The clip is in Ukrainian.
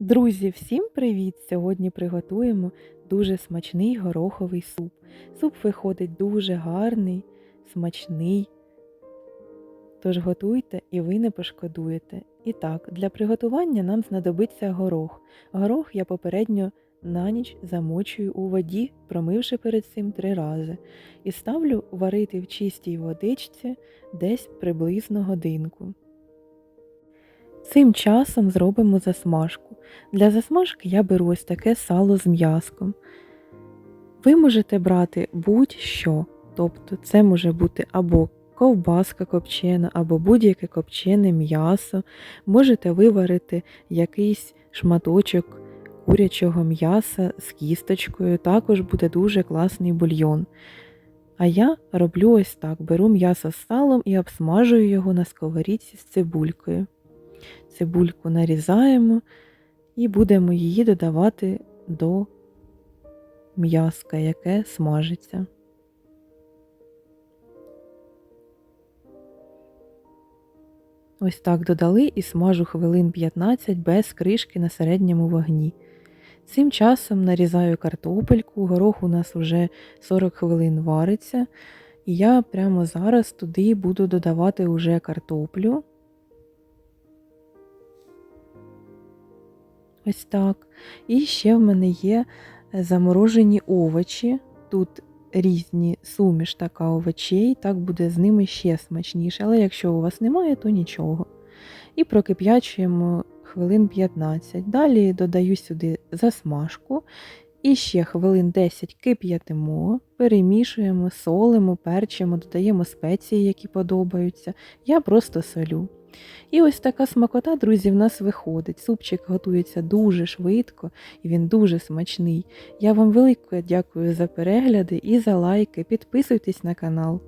Друзі, всім привіт! Сьогодні приготуємо дуже смачний гороховий суп. Суп виходить дуже гарний, смачний. Тож готуйте і ви не пошкодуєте. І так, для приготування нам знадобиться горох. Горох я попередньо на ніч замочую у воді, промивши перед цим три рази, і ставлю варити в чистій водичці десь приблизно годинку. Цим часом зробимо засмажку. Для засмажки я беру ось таке сало з м'яском. Ви можете брати будь-що, тобто це може бути або ковбаска копчена, або будь-яке копчене м'ясо. Можете виварити якийсь шматочок курячого м'яса з кісточкою, також буде дуже класний бульйон. А я роблю ось так: беру м'ясо з салом і обсмажую його на сковорідці з цибулькою. Цибульку нарізаємо і будемо її додавати до м'яска, яке смажиться. Ось так додали і смажу хвилин 15 без кришки на середньому вогні. Цим часом нарізаю картопельку, горох у нас вже 40 хвилин вариться, і я прямо зараз туди буду додавати уже картоплю. Ось так. І ще в мене є заморожені овочі. Тут різні суміш така овочей, так буде з ними ще смачніше. Але якщо у вас немає, то нічого. І прокип'ячуємо хвилин 15. Далі додаю сюди засмажку. І ще хвилин 10 кип'ятимо, перемішуємо, солимо, перчимо, додаємо спеції, які подобаються. Я просто солю. І ось така смакота, друзі, в нас виходить. Супчик готується дуже швидко і він дуже смачний. Я вам велике дякую за перегляди і за лайки. Підписуйтесь на канал.